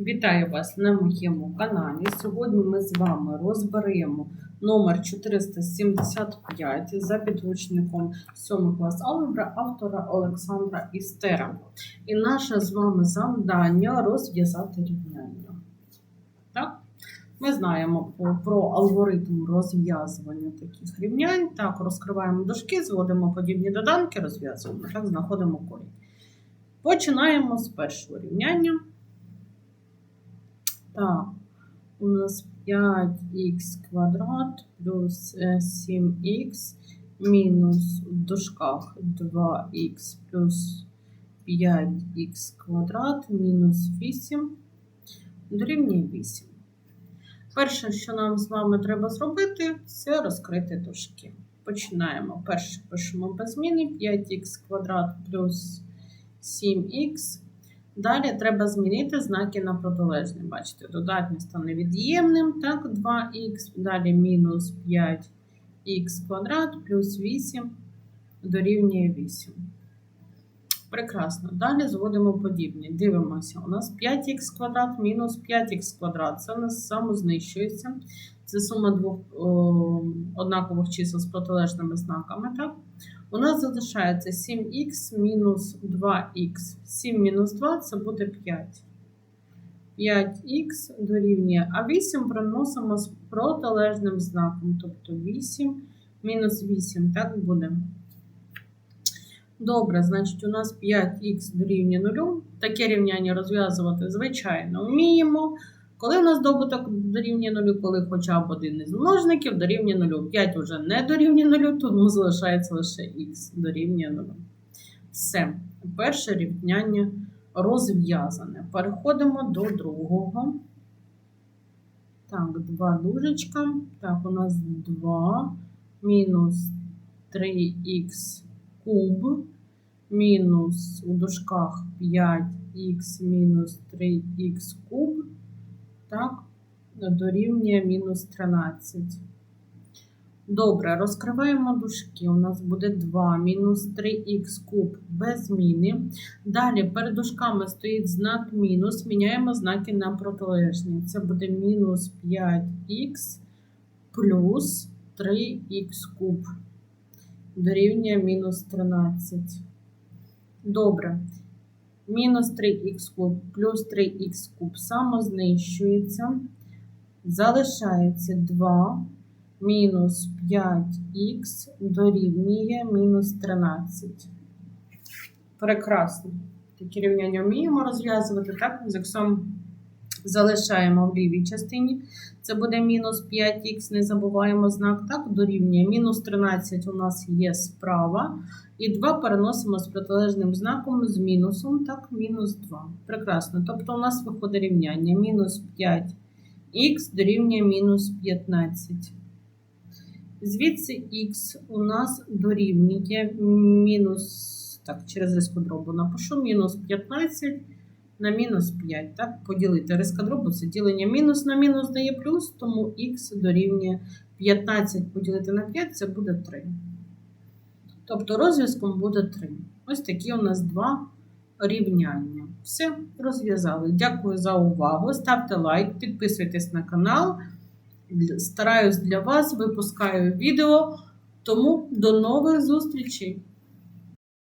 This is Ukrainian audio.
Вітаю вас на моєму каналі. Сьогодні ми з вами розберемо номер 475 за підручником 7 клас алгебра автора Олександра Істера. І наше з вами завдання розв'язати рівняння. Так? Ми знаємо про, алгоритм розв'язування таких рівнянь. Так, розкриваємо дужки, зводимо подібні доданки, розв'язуємо. Так, знаходимо корінь. Починаємо з першого рівняння. Так, у нас 5х квадрат плюс е, 7х мінус в дужках 2х плюс 5х квадрат мінус 8 дорівнює 8. Перше, що нам з вами треба зробити, це розкрити дужки. Починаємо. Перше пишемо без зміни 5х квадрат плюс 7х. Далі треба змінити знаки на протилежні. Бачите, додатнє стане від'ємним, так, 2х, далі мінус 5х квадрат плюс 8 дорівнює 8. Прекрасно. Далі зводимо подібні. Дивимося, у нас 5х квадрат мінус 5х квадрат. Це у нас самознищується. Це сума двох однакових чисел з протилежними знаками. так? У нас залишається 7х мінус 2х. 7 мінус 2 це буде 5. 5х дорівнює, а 8 приносимо з протилежним знаком. Тобто 8 мінус 8, так буде. Добре, значить, у нас 5х дорівнює 0. Таке рівняння розв'язувати, звичайно, вміємо. Коли у нас добуток дорівнює 0, коли хоча б один із множників дорівнює 0. 5 вже не дорівнює 0, тому залишається лише х дорівнює 0. Все. Перше рівняння розв'язане. Переходимо до другого. Так, два дужечка. Так, у нас 2 мінус 3х куб мінус у дужках 5х мінус 3х куб. Так, дорівнює мінус 13. Добре, розкриваємо дужки. У нас буде 2 мінус 3х куб без зміни. Далі перед дужками стоїть знак мінус. Міняємо знаки на протилежні. Це буде мінус 5х плюс 3х куб. Дорівнює мінус 13. Добре. Мінус 3х куб плюс 3х куб самознищується. Залишається 2 мінус 5х дорівнює мінус 13. Прекрасно. Такі рівняння вміємо розв'язувати. Так, з іксом залишаємо в лівій частині. Це буде мінус 5х, не забуваємо знак, так, дорівнює. Мінус 13 у нас є справа. І 2 переносимо з протилежним знаком з мінусом, так, мінус 2. Прекрасно. Тобто у нас виходить рівняння мінус 5х дорівнює мінус 15. Звідси х у нас дорівнює мінус, так, через дробу напишу, мінус 15 на мінус 5. Так, поділити рискадробу, це ділення мінус на мінус дає плюс, тому х дорівнює 15 поділити на 5 це буде 3. Тобто розв'язком буде 3. Ось такі у нас два рівняння. Все, розв'язали. Дякую за увагу. Ставте лайк, підписуйтесь на канал. Стараюсь для вас, випускаю відео. Тому до нових зустрічей!